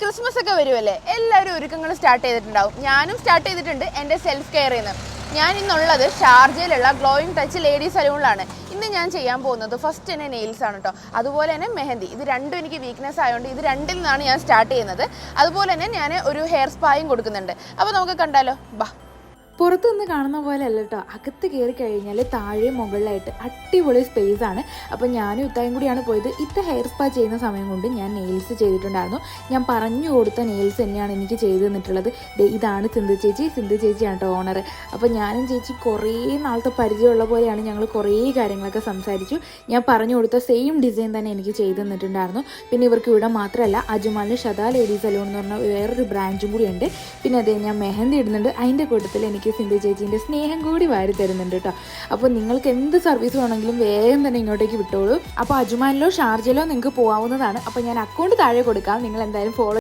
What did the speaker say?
Christmas ഒക്കെ വരുമല്ലേ എല്ലാവരും ഒരുക്കങ്ങൾ സ്റ്റാർട്ട് ചെയ്തിട്ടുണ്ടാവും. ഞാനും സ്റ്റാർട്ട് ചെയ്തിട്ടുണ്ട് എന്റെ സെൽഫ് കെയറിൽ നിന്ന് ഞാൻ ഇന്നുള്ളത് ഷാർജയിലുള്ള ഗ്ലോയിങ് ടച്ച് ലേഡി സലൂണിലാണ് ഇന്ന് ഞാൻ ചെയ്യാൻ പോകുന്നത് ഫസ്റ്റ് തന്നെ നെയിൽസ് ആണ് കേട്ടോ അതുപോലെ തന്നെ മെഹന്തി. ഇത് രണ്ടും എനിക്ക് വീക്ക്നെസ് ആയതുകൊണ്ട് ഇത് രണ്ടിൽ നിന്നാണ് ഞാൻ സ്റ്റാർട്ട് ചെയ്യുന്നത്. അതുപോലെ തന്നെ ഞാൻ ഒരു ഹെയർ സ്പായും കൊടുക്കുന്നുണ്ട്. അപ്പോൾ നമുക്ക് കണ്ടാലോ? ബാ. പുറത്തു നിന്ന് കാണുന്ന പോലെ അല്ല കേട്ടോ അകത്ത് കയറി കഴിഞ്ഞാൽ താഴെ മുകളിലായിട്ട് അടിപൊളി സ്പേസ് ആണ്. അപ്പോൾ ഞാനും ഇത്തായും കൂടിയാണ് പോയത്. ഇത്ത ഹെയർ സ്പാ ചെയ്യുന്ന സമയം കൊണ്ട് ഞാൻ നെയിൽസ് ചെയ്തിട്ടുണ്ടായിരുന്നു. ഞാൻ പറഞ്ഞു കൊടുത്ത നെയിൽസ് തന്നെയാണ് എനിക്ക് ചെയ്തു തന്നിട്ടുള്ളത്. ഇതാണ് സിന്ധു ചേച്ചി. സിന്ധു ചേച്ചിയാണ് കേട്ടോ ഓണർ അപ്പോൾ ഞാനും ചേച്ചി കുറേ നാളത്തെ പരിചയമുള്ള പോലെയാണ് ഞങ്ങൾ കുറേ കാര്യങ്ങളൊക്കെ സംസാരിച്ചു. ഞാൻ പറഞ്ഞു കൊടുത്ത സെയിം ഡിസൈൻ തന്നെ എനിക്ക് ചെയ്തു തന്നിട്ടുണ്ടായിരുന്നു. പിന്നെ ഇവർക്ക് ഇവിടെ മാത്രമല്ല അജുമാലിന് ഷദാ ലേഡീസ് സലൂൺ എന്ന് പറഞ്ഞ വേറൊരു ബ്രാഞ്ചും കൂടി ഉണ്ട്. പിന്നെ അതേ ഞാൻ മെഹന്തി ഇടുന്നുണ്ട്. അതിന്റെ കൂട്ടത്തിൽ എനിക്ക് സിന്ധു ചേച്ചീന്റെ സ്നേഹം കൂടി വാരി തരുന്നുണ്ട് കേട്ടോ. അപ്പോൾ നിങ്ങൾക്ക് എന്ത് സർവീസ് വേണമെങ്കിലും വേഗം തന്നെ ഇങ്ങോട്ടേക്ക് വിട്ടോളൂ. അപ്പോൾ അജുമാനിലോ ഷാർജയിലോ നിങ്ങൾക്ക് പോകാവുന്നതാണ്. അപ്പോൾ ഞാൻ അക്കൗണ്ട് താഴെ കൊടുക്കാം. നിങ്ങൾ എന്തായാലും ഫോളോ